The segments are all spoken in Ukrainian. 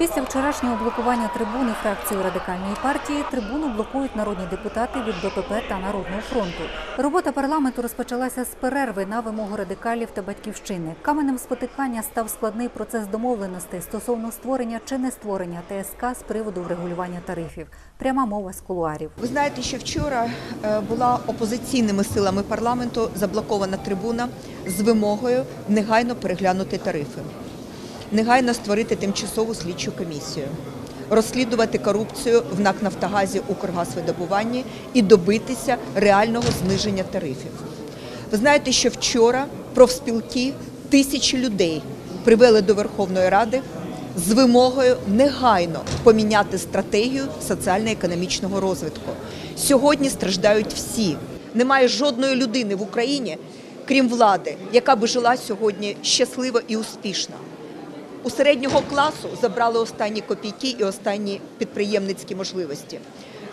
Після вчорашнього блокування трибуни фракції радикальної партії трибуну блокують народні депутати від БПП та Народного фронту. Робота парламенту розпочалася з перерви на вимогу радикалів та батьківщини. Каменем спотикання став складний процес домовленостей стосовно створення чи не створення ТСК з приводу врегулювання тарифів. Пряма мова з кулуарів. Ви знаєте, що вчора е, була опозиційними силами парламенту заблокована трибуна з вимогою негайно переглянути тарифи, негайно створити тимчасову слідчу комісію, розслідувати корупцію в НАК Нафтогазі Укргазвидобуванні і добитися реального зниження тарифів. Ви знаєте, що вчора профспілки тисячі людей привели до Верховної Ради з вимогою негайно поміняти стратегію соціально-економічного розвитку. Сьогодні страждають всі. Немає жодної людини в Україні, крім влади, яка би жила сьогодні щасливо і успішно. У середнього класу забрали останні копійки і останні підприємницькі можливості.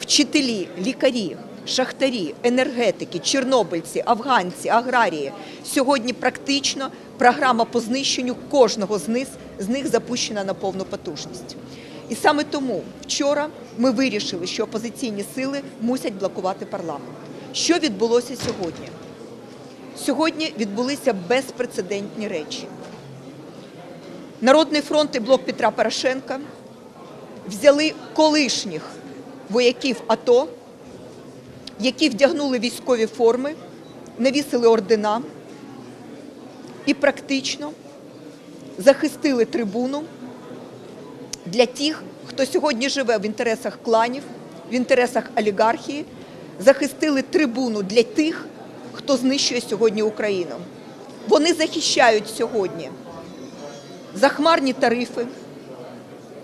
Вчителі, лікарі, шахтарі, енергетики, чорнобильці, афганці, аграрії. Сьогодні практично програма по знищенню кожного з них, з них запущена на повну потужність. І саме тому вчора ми вирішили, що опозиційні сили мусять блокувати парламент. Що відбулося сьогодні? Сьогодні відбулися безпрецедентні речі. Народний фронт і блок Петра Порошенка взяли колишніх вояків АТО, які вдягнули військові форми, навісили ордена і практично захистили трибуну для тих, хто сьогодні живе в інтересах кланів, в інтересах олігархії, захистили трибуну для тих, хто знищує сьогодні Україну. Вони захищають сьогодні захмарні тарифи,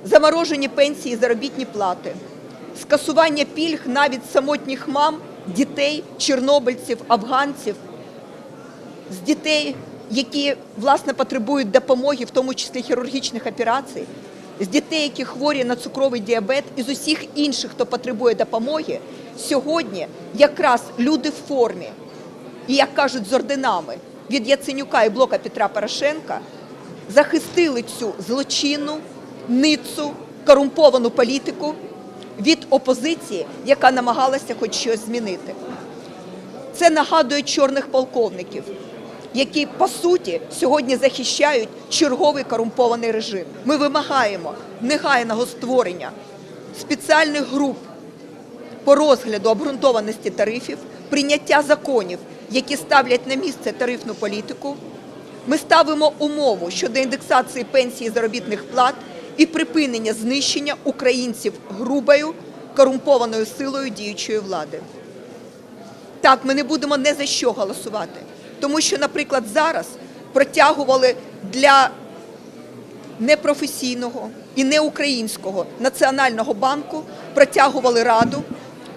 заморожені пенсії, і заробітні плати, скасування пільг навіть самотніх мам, дітей, чорнобильців, афганців, з дітей, які власне потребують допомоги, в тому числі хірургічних операцій, з дітей, які хворі на цукровий діабет, і з усіх інших, хто потребує допомоги, сьогодні якраз люди в формі, і як кажуть, з орденами від Яценюка і блока Петра Порошенка захистили цю злочинну, ницу, корумповану політику від опозиції, яка намагалася хоч щось змінити. Це нагадує чорних полковників, які по суті сьогодні захищають черговий корумпований режим. Ми вимагаємо негайного створення спеціальних груп по розгляду обґрунтованості тарифів, прийняття законів, які ставлять на місце тарифну політику. Ми ставимо умову щодо індексації пенсій і заробітних плат і припинення знищення українців грубою корумпованою силою діючої влади. Так, ми не будемо не за що голосувати, тому що, наприклад, зараз протягували для непрофесійного і неукраїнського національного банку протягували раду,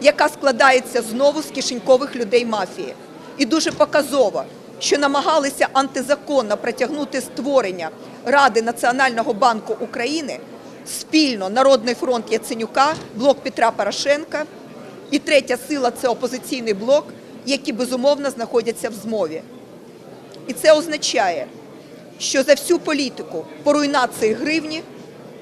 яка складається знову з кишенькових людей мафії. І дуже показово, що намагалися антизаконно протягнути створення Ради Національного банку України спільно Народний фронт Яценюка, блок Петра Порошенка і третя сила це опозиційний блок, які безумовно знаходяться в змові. І це означає, що за всю політику по руйнації гривні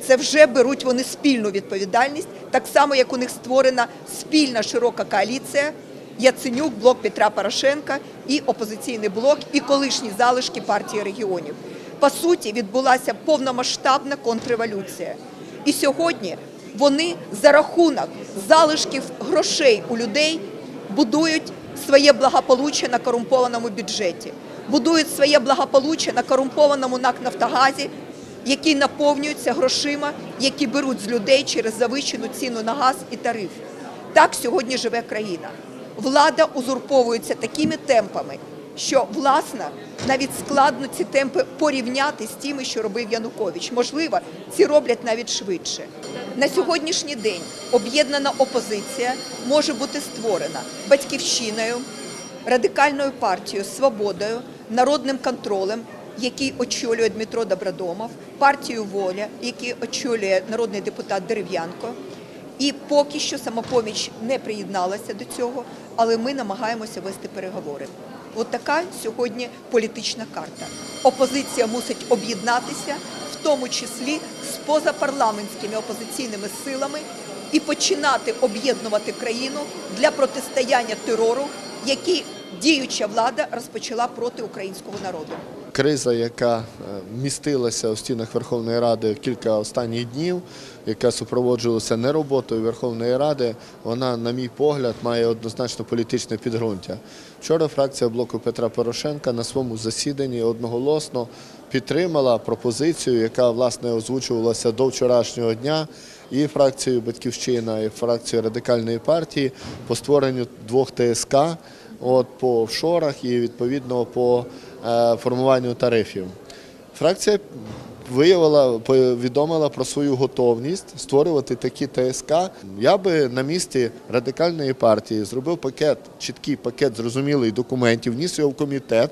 це вже беруть вони спільну відповідальність, так само як у них створена спільна широка коаліція Яценюк, блок Петра Порошенка і опозиційний блок, і колишні залишки партії регіонів. По суті, відбулася повномасштабна контрреволюція. І сьогодні вони за рахунок залишків грошей у людей будують своє благополуччя на корумпованому бюджеті, будують своє благополуччя на корумпованому НАК Нафтогазі, який наповнюється грошима, які беруть з людей через завищену ціну на газ і тариф. Так сьогодні живе країна. Влада узурповується такими темпами, що власне навіть складно ці темпи порівняти з тими, що робив Янукович. Можливо, ці роблять навіть швидше. На сьогоднішній день об'єднана опозиція може бути створена батьківщиною, радикальною партією, свободою, народним контролем, який очолює Дмитро Добродомов, партією Воля, який очолює народний депутат Дерев'янко. І поки що самопоміч не приєдналася до цього, але ми намагаємося вести переговори. От така сьогодні політична карта. Опозиція мусить об'єднатися в тому числі з позапарламентськими опозиційними силами, і починати об'єднувати країну для протистояння терору, який діюча влада розпочала проти українського народу. Криза, яка е, містилася у стінах Верховної Ради кілька останніх днів, яка супроводжувалася не роботою Верховної Ради, вона, на мій погляд, має однозначно політичне підґрунтя. Вчора фракція блоку Петра Порошенка на своєму засіданні одноголосно підтримала пропозицію, яка власне озвучувалася до вчорашнього дня, і фракцією Батьківщина, і фракцією радикальної партії по створенню двох ТСК от, по офшорах і відповідно по е, формуванню тарифів. Фракція виявила, повідомила про свою готовність створювати такі ТСК. Я би на місці радикальної партії зробив пакет, чіткий пакет зрозумілий документів, вніс його в комітет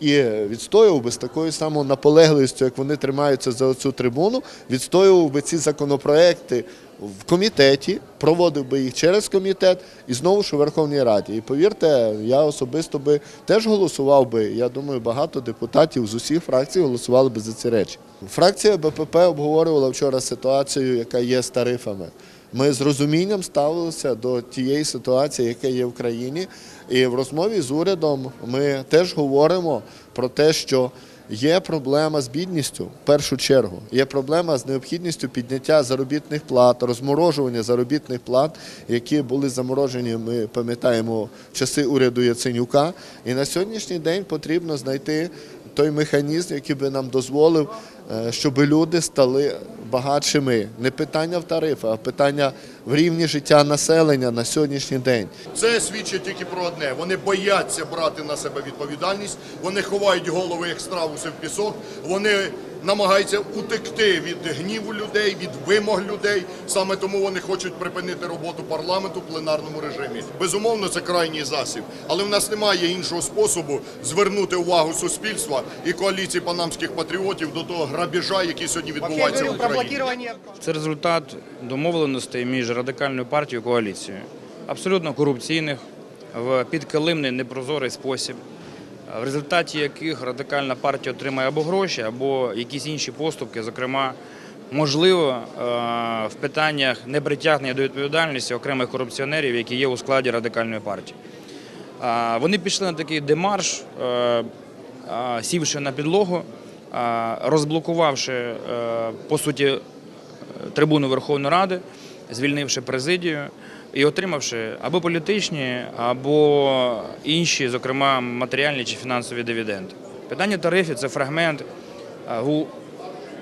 і відстоював би з такою самою наполегливістю, як вони тримаються за цю трибуну, відстоював би ці законопроекти в комітеті, проводив би їх через комітет і знову ж у Верховній Раді. І повірте, я особисто би теж голосував би. Я думаю, багато депутатів з усіх фракцій голосували би за ці речі. Фракція БПП обговорювала вчора ситуацію, яка є з тарифами. Ми з розумінням ставилися до тієї ситуації, яка є в країні. І в розмові з урядом ми теж говоримо про те, що Є проблема з бідністю в першу чергу. Є проблема з необхідністю підняття заробітних плат, розморожування заробітних плат, які були заморожені. Ми пам'ятаємо часи уряду Яценюка. І на сьогоднішній день потрібно знайти той механізм, який би нам дозволив, е, щоб люди стали багатшими. Не питання в тарифах, а питання в рівні життя населення на сьогоднішній день. Це свідчить тільки про одне. Вони бояться брати на себе відповідальність, вони ховають голови як страуси в пісок, вони намагаються утекти від гніву людей, від вимог людей. Саме тому вони хочуть припинити роботу парламенту в пленарному режимі. Безумовно, це крайній засіб. Але в нас немає іншого способу звернути увагу суспільства і коаліції панамських патріотів до того грабіжа, який сьогодні відбувається в Україні. Це результат домовленостей між радикальною партією і коаліцією, абсолютно корупційних, в підкилимний непрозорий спосіб, в результаті яких радикальна партія отримає або гроші, або якісь інші поступки, зокрема, можливо, е, в питаннях непритягнення до відповідальності окремих корупціонерів, які є у складі радикальної партії. Вони пішли на такий демарш, е, сівши на підлогу, розблокувавши е, по суті трибуну Верховної Ради, звільнивши президію і отримавши або політичні, або інші, зокрема матеріальні чи фінансові дивіденди. Питання тарифів це фрагмент е, у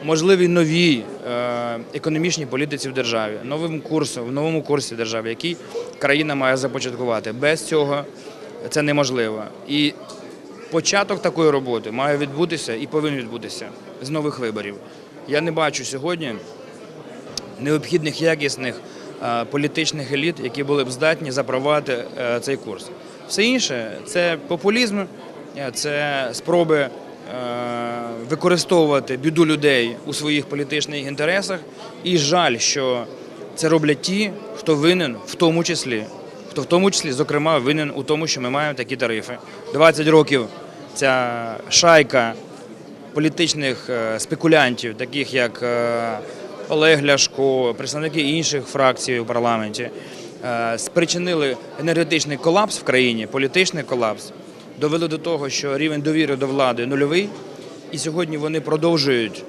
можливій новій е, економічній політиці в державі, новим курсом, в новому курсі держави, який країна має започаткувати. Без цього це неможливо. І початок такої роботи має відбутися і повинен відбутися з нових виборів. Я не бачу сьогодні необхідних якісних е, політичних еліт, які були б здатні запровадити е, цей курс. Все інше це популізм, е, це спроби використовувати біду людей у своїх політичних інтересах. І жаль, що це роблять ті, хто винен в тому числі, хто в тому числі, зокрема, винен у тому, що ми маємо такі тарифи. 20 років ця шайка політичних спекулянтів, таких як Олег Ляшко, представники інших фракцій у парламенті, е, спричинили енергетичний колапс в країні, політичний колапс, довели до того, що рівень довіри до влади нульовий, і сьогодні вони продовжують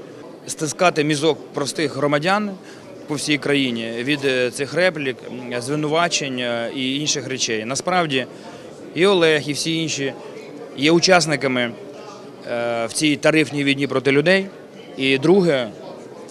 стискати мізок простих громадян по всій країні від е, цих реплік, звинувачень е, і інших речей. Насправді і Олег, і всі інші є учасниками в цій тарифній війні проти людей. І друге,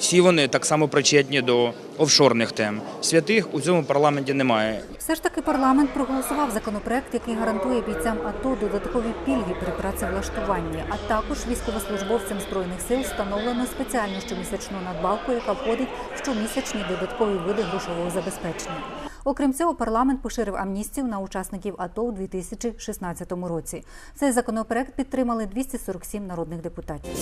всі вони так само причетні до офшорних тем. Святих у цьому парламенті немає. Все ж таки парламент проголосував законопроект, який гарантує бійцям АТО додаткові пільги при працевлаштуванні, а також військовослужбовцям збройних сил встановлено спеціальну щомісячну надбавку, яка входить в щомісячні додаткові види грошового забезпечення. Окрім цього, парламент поширив амністію на учасників АТО у 2016 році. Цей законопроект підтримали 247 народних депутатів.